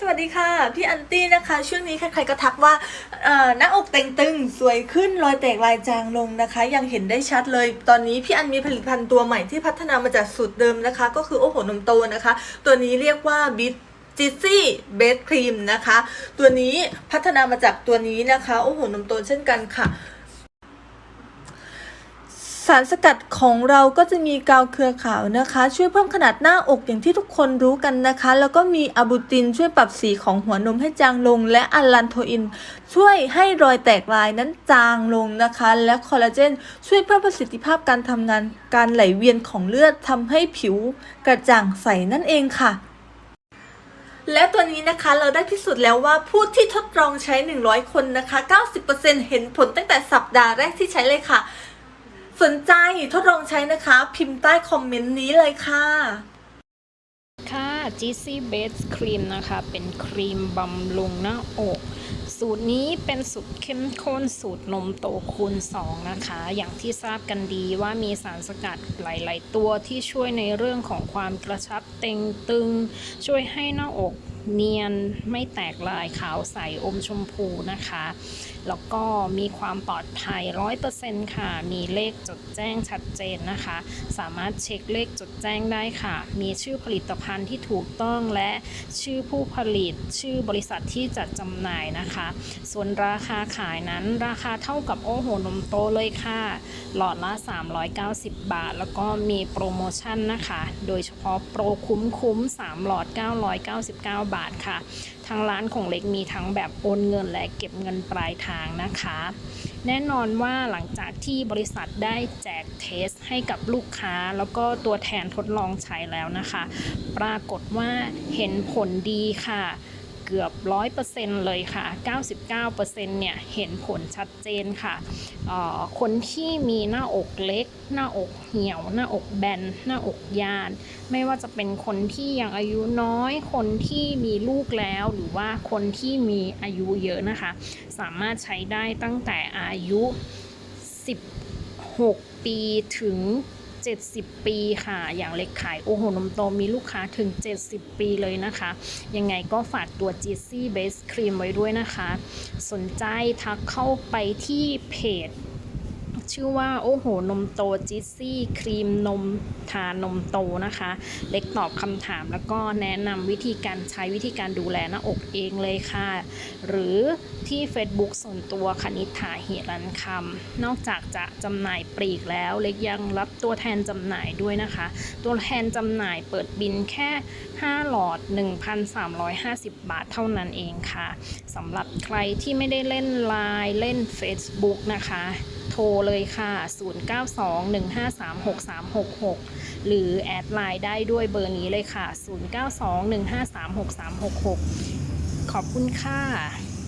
สวัสดีค่ะ พี่อันตี้นะคะ ช่วงนี้ใครๆก็ทักว่าหน้าอกเต่งตึงสวยขึ้นรอยแตกลายจางลงนะคะ ยังเห็นได้ชัดเลย ตอนนี้พี่อันมีผลิตภัณฑ์ตัวใหม่ที่พัฒนามาจากสูตรเดิมนะคะ ก็คือโอ้โหนมโตนะคะ ตัวนี้เรียกว่าบิทจิซี่เบสครีมนะคะ ตัวนี้พัฒนามาจากตัวนี้นะคะ โอ้โหนมโตเช่นกันค่ะ สารสกัดของเราก็จะมีกาวเครือขาวนะคะ ช่วยเพิ่มขนาดหน้าอกอย่างที่ทุกคนรู้กันนะคะ แล้วก็มีอะบูตินช่วยปรับสีของหัวนมให้จางลง และอะลันโทอิน ช่วยให้รอยแตกลายนั้นจางลงนะคะ และคอลลาเจนช่วยเพิ่มประสิทธิภาพการทำงานการไหลเวียนของเลือดทำให้ผิวกระจ่างใสนั่นเองค่ะและตัวนี้นะคะเราได้พิสูจน์แล้วว่าผู้ที่ทดลองใช้ 100 คนนะคะ 90%เห็นผลตั้งแต่สัปดาห์แรกที่ใช้เลยค่ะ สนใจทดลองใช้นะคะ พิมพ์ใต้คอมเมนต์นี้เลยค่ะ ค่ะ GC Base Cream นะคะ เป็นครีมบำรุงหน้าอก สูตรนี้เป็นสูตรเข้มข้นสูตรนมโตคูณ 2 นะคะ อย่างที่ทราบกันดีว่ามีสารสกัดหลาย ๆ ตัวที่ช่วยในเรื่องของความกระชับเต็งตึง ช่วยให้หน้าอก เนียนไม่แตกลายขาวใสอมชมพูนะคะ แล้วก็มีความปลอดภัย 100%ค่ะ มีเลขจดแจ้งชัดเจนนะคะ สามารถเช็คเลขจดแจ้งได้ค่ะ มีชื่อผลิตภัณฑ์ที่ถูกต้องและชื่อผู้ผลิต ชื่อบริษัทที่จัดจำหน่ายนะคะ ส่วนราคาขายนั้นราคาเท่ากับโอโหนมโตเลยค่ะ หลอดละ 390 บาท แล้วก็มีโปรโมชั่นนะคะ โดยเฉพาะโปรคุ้มคุ้ม3หลอด 999 บาทค่ะ ทางร้านของเล็กมีทั้งแบบโอนเงินและเก็บเงินปลายทางนะคะ แน่นอนว่าหลังจากที่บริษัทได้แจกเทสให้กับลูกค้า แล้วก็ตัวแทนทดลองใช้แล้วนะคะ ปรากฏว่าเห็นผลดีค่ะ เกือบ 100%เลยค่ะ 99%เนี่ยเห็นผลชัดเจนค่ะคนที่มีหน้าอกเล็ก หน้าอกเหี่ยว หน้าอกแบน หน้าอกยาน ไม่ว่าจะเป็นคนที่ยังอายุน้อย คนที่มีลูกแล้วหรือว่าคนที่มีอายุเยอะนะคะ สามารถใช้ได้ตั้งแต่อายุ 16 ปีถึง 70 ปีค่ะ อย่างเล็กขายโอโหนมโตมีลูกค้าถึง 70 ปีเลยนะคะ ยังไงก็ฝากตัว g c Base Cream ไว้ด้วยนะคะ สนใจทักเข้าไปที่เพจ ชื่อว่าโอ้โหนมโตจิซซี่ครีมนมทานมโตนะคะ เล็กตอบคำถามแล้วก็แนะนำวิธีการใช้วิธีการดูแลหน้าอกเองเลยค่ะ หรือที่ Facebook ส่วนตัวคณิษฐาเหรันคำนอกจากจะจำหน่ายปลีกแล้ว เล็กยังรับตัวแทนจำหน่ายด้วยนะคะ ตัวแทนจำหน่ายเปิดบินแค่ 5 หลอด 1,350 บาทเท่านั้นเองค่ะสำหรับใครที่ไม่ได้เล่นไลน์เล่น Facebook นะคะ โทรเลยค่ะ 0921536366 หรือแอดไลน์ได้ด้วยเบอร์นี้เลยค่ะ 0921536366 ขอบคุณค่ะ